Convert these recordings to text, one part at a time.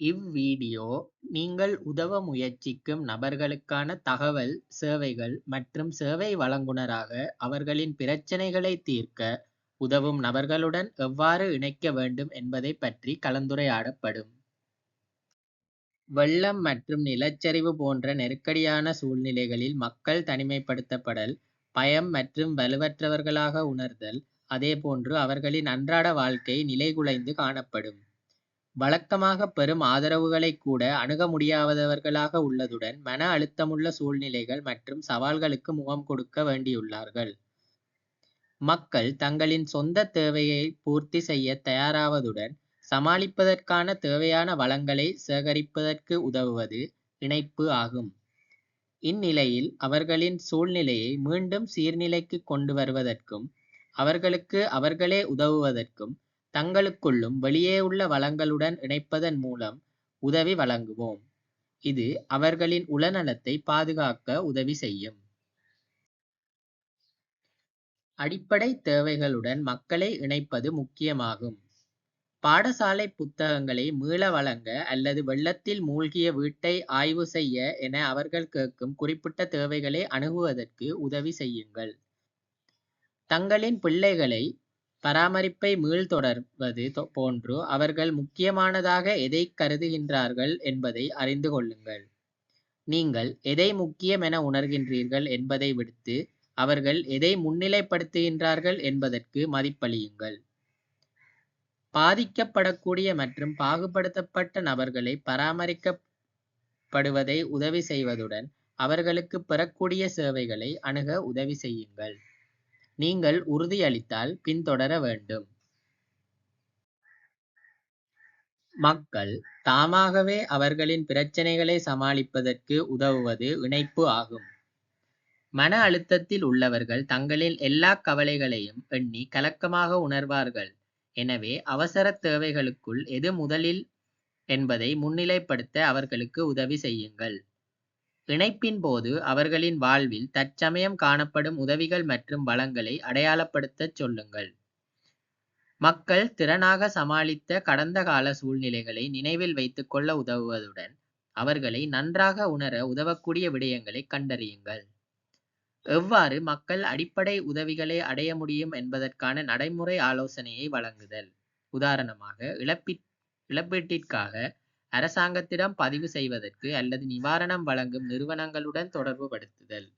இவ்வீடியோ நீங்கள் உதவ முயற்சிக்கும் நபர்களுக்கான தகவல், சேவைகள் மற்றும் சேவை வழங்குநராக அவர்களின் பிரச்சினைகளைத் தீர்க்க உதவும் நபர்களுடன் எவ்வாறு இணைக்க வேண்டும் என்பதைப் பற்றி கலந்துரையாடப்படும். வெள்ளம் மற்றும் நிலச்சரிவு போன்ற நெருக்கடியான சூழ்நிலைகளில் மக்கள் தனிமைப்படுத்தப்படல், பயம் மற்றும் வலுவற்றவர்களாக உணர்தல், அதேபோன்று அவர்களின் அன்றாட வாழ்க்கை நிலைகுலைந்து காணப்படும். வழக்கமாகப் பெறும் ஆதரவுகளைக் கூட அணுக முடியாதவர்களாக உள்ளதுடன் மன அழுத்தமுள்ள சூழ்நிலைகள் மற்றும் சவால்களுக்கு முகம் கொடுக்க வேண்டியுள்ளார்கள். மக்கள் தங்களின் சொந்த தேவையை பூர்த்தி செய்யத் தயாராவதுடன் சமாளிப்பதற்கான தேவையான வளங்களை சேகரிப்பதற்கு உதவுவது இணைப்பு ஆகும். இந்நிலையில் அவர்களின் சூழ்நிலையை மீண்டும் சீர்நிலைக்கு கொண்டு வருவதற்கும் அவர்களுக்கு அவர்களே உதவுவதற்கும் தங்களுக்குள்ளும் வெளியேயுள்ள வளங்களுடன் இணைப்பதன் மூலம் உதவி வழங்குவோம். இது அவர்களின் உளநலத்தை பாதுகாக்க உதவி செய்யும். அடிப்படை தேவைகளுடன் மக்களை இணைப்பது முக்கியமாகும். பாடசாலை புத்தகங்களை மீள வழங்க அல்லது வெள்ளத்தில் மூழ்கிய வீட்டை ஆய்வு செய்ய என அவர்கள் கேட்கும் குறிப்பிட்ட தேவைகளை அணுகுவதற்கு உதவி செய்யுங்கள். தங்களின் பிள்ளைகளை பராமரிப்பை மீள்தொடர்வது போன்று அவர்கள் முக்கியமானதாக எதைக் கருதுகின்றார்கள் என்பதை அறிந்து கொள்ளுங்கள். நீங்கள் எதை முக்கியம் என உணர்கின்றீர்கள் என்பதை விடுத்து அவர்கள் எதை முன்னிலைப்படுத்துகின்றார்கள் என்பதற்கு மதிப்பளியுங்கள். பாதிக்கப்படக்கூடிய மற்றும் பாகுபடுத்தப்பட்ட நபர்களை பராமரிக்கப்படுவதை உதவி செய்வதுடன் அவர்களுக்குப் பெறக்கூடிய சேவைகளை அணுக உதவி செய்யுங்கள். நீங்கள் உறுதியளித்தால் பின்தொடர வேண்டும். மக்கள் தாமாகவே அவர்களின் பிரச்சனைகளை சமாளிப்பதற்கு உதவுவது இணைப்பு ஆகும். மன அழுத்தத்தில் உள்ளவர்கள் தங்களின் எல்லா கவலைகளையும் எண்ணி கலக்கமாக உணர்வார்கள். எனவே அவசர தேவைகளுக்குள் எது முதலில் என்பதை முன்னிலைப்படுத்த அவர்களுக்கு உதவி செய்யுங்கள். இணைப்பின் போது அவர்களின் வாழ்வில் தற்சமயம் காணப்படும் உதவிகள் மற்றும் வளங்களை அடையாளப்படுத்தச் சொல்லுங்கள். மக்கள் திறனாக சமாளித்த கடந்த கால சூழ்நிலைகளை நினைவில் வைத்துக் கொள்ள உதவுவதுடன் அவர்களை நன்றாக உணர உதவக்கூடிய விடயங்களை கண்டறியுங்கள். எவ்வாறு மக்கள் அடிப்படை உதவிகளை அடைய முடியும் என்பதற்கான நடைமுறை ஆலோசனையை வழங்குதல். உதாரணமாக இழப்பீட்டிற்காக அரசாங்கத்திடம் பதிவு செய்வதற்கு அல்லது நிவாரணம் வழங்கும் நிறுவனங்களுடன் தொடர்புபடுத்துதல்.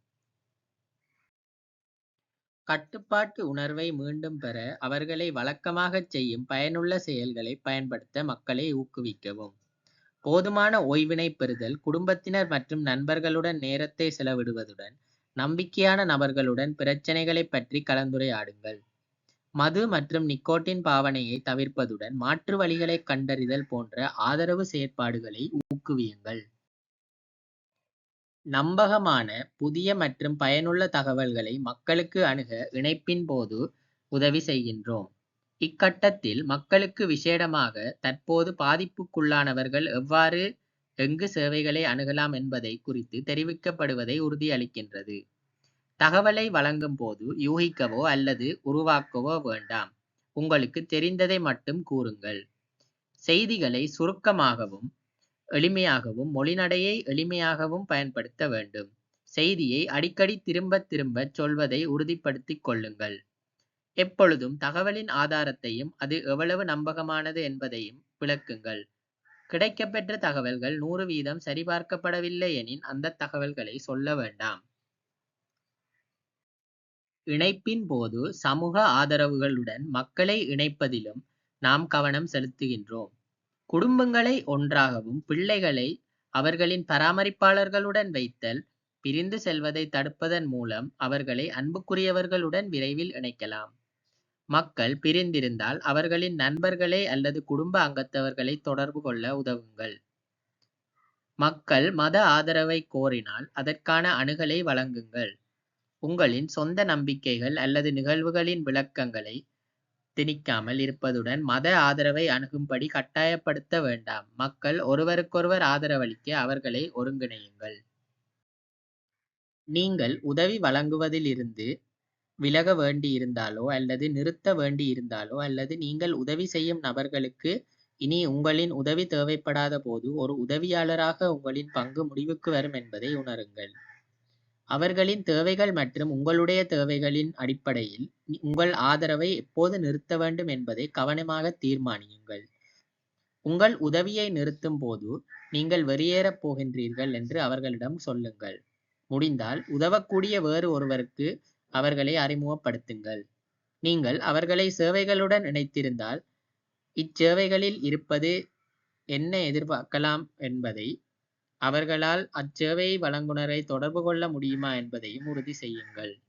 கட்டுப்பாட்டு உணர்வை மீண்டும் பெற அவர்களை வழக்கமாகச் செய்யும் பயனுள்ள செயல்களை பயன்படுத்த மக்களை ஊக்குவிக்கவும். போதுமான ஓய்வினை பெறுதல் குடும்பத்தினர் மற்றும் நண்பர்களுடன் நேரத்தை செலவிடுவதுடன் நம்பிக்கையான நபர்களுடன் பிரச்சனைகளை பற்றி கலந்துரையாடுங்கள். மது மற்றும் நிக்கோட்டின் பாவனையைத் தவிர்ப்பதுடன் மாற்று வழிகளைக் கண்டறிதல் போன்ற ஆதரவு செயற்பாடுகளை ஊக்குவியுங்கள். நம்பகமான புதிய மற்றும் பயனுள்ள தகவல்களை மக்களுக்கு அணுக இணைப்பின் போது உதவி செய்கின்றோம். இக்கட்டத்தில் மக்களுக்கு விசேடமாக தற்போது பாதிப்புக்குள்ளானவர்கள் எவ்வாறு எங்கு சேவைகளை அணுகலாம் என்பதை குறித்து தெரிவிக்கப்படுவதை உறுதியளிக்கின்றது. தகவலை வழங்கும் போது யூகிக்கவோ அல்லது உருவாக்கவோ வேண்டாம். உங்களுக்கு தெரிந்ததை மட்டும் கூறுங்கள். செய்திகளை சுருக்கமாகவும் எளிமையாகவும் மொழிநடையை எளிமையாகவும் பயன்படுத்த வேண்டும். செய்தியை அடிக்கடி திரும்பத் திரும்பச் சொல்வதை உறுதிப்படுத்திக் கொள்ளுங்கள். எப்பொழுதும் தகவலின் ஆதாரத்தையும் அது எவ்வளவு நம்பகமானது என்பதையும் விளக்குங்கள். கிடைக்கப்பெற்ற தகவல்கள் நூறு வீதம் சரிபார்க்கப்படவில்லை எனின் அந்த தகவல்களை சொல்ல வேண்டாம். இணைப்பின் போது சமூக ஆதரவுகளுடன் மக்களை இணைப்பதிலும் நாம் கவனம் செலுத்துகின்றோம். குடும்பங்களை ஒன்றாகவும் பிள்ளைகளை அவர்களின் பராமரிப்பாளர்களுடன் வைத்தல் பிரிந்து செல்வதைத் தடுப்பதன் மூலம் அவர்களை அன்புக்குரியவர்களுடன் விரைவில் இணைக்கலாம். மக்கள் பிரிந்திருந்தால் அவர்களின் நண்பர்களை அல்லது குடும்ப அங்கத்தவர்களை தொடர்பு கொள்ள உதவுங்கள். மக்கள் மத ஆதரவைக் கோரினால் அதற்கான அணுகலை வழங்குங்கள். உங்களின் சொந்த நம்பிக்கைகள் அல்லது நிகழ்வுகளின் விளக்கங்களை திணிக்காமல் இருப்பதுடன் மத ஆதரவை அணுகும்படி கட்டாயப்படுத்த வேண்டாம். மக்கள் ஒருவருக்கொருவர் ஆதரவளிக்க அவர்களை ஒருங்கிணையுங்கள். நீங்கள் உதவி வழங்குவதிலிருந்து விலக வேண்டியிருந்தாலோ அல்லது நிறுத்த வேண்டியிருந்தாலோ அல்லது நீங்கள் உதவி செய்யும் நபர்களுக்கு இனி உங்களின் உதவி தேவைப்படாத போது ஒரு உதவியாளராக உங்களின் பங்கு முடிவுக்கு வரும் என்பதை உணருங்கள் அவர்களின் தேவைகள் மற்றும் உங்களுடைய தேவைகளின் அடிப்படையில் உங்கள் ஆதரவை எப்போது நிறுத்த வேண்டும் என்பதை கவனமாக தீர்மானியுங்கள். உங்கள் உதவியை நிறுத்தும் போது நீங்கள் வெளியேறப் போகின்றீர்கள் என்று அவர்களிடம் சொல்லுங்கள். முடிந்தால் உதவக்கூடிய வேறு ஒருவருக்கு அவர்களை அறிமுகப்படுத்துங்கள். நீங்கள் அவர்களை சேவைகளுடன் இணைத்திருந்தால் இச்சேவைகளில் இருப்பது என்ன எதிர்பார்க்கலாம் என்பதை அவர்களால் அச்சேவை வழங்குனரை தொடர்பு கொள்ள முடியுமா என்பதையும் உறுதி செய்யுங்கள்.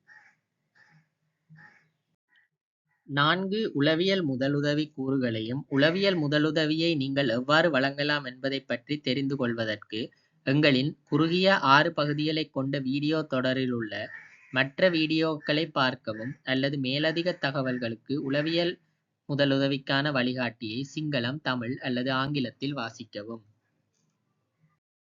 நான்கு உளவியல் முதலுதவி கூறுகளையும் உளவியல் முதலுதவியை நீங்கள் எவ்வாறு வழங்கலாம் என்பதைப் பற்றி தெரிந்து கொள்வதற்கு எங்களின் குறுகிய ஆறு பகுதிகளைக் கொண்ட வீடியோ தொடரில் உள்ள மற்ற வீடியோக்களை பார்க்கவும் அல்லது மேலதிக தகவல்களுக்கு உளவியல் முதலுதவிக்கான வழிகாட்டியை சிங்களம் தமிழ் அல்லது ஆங்கிலத்தில் வாசிக்கவும்.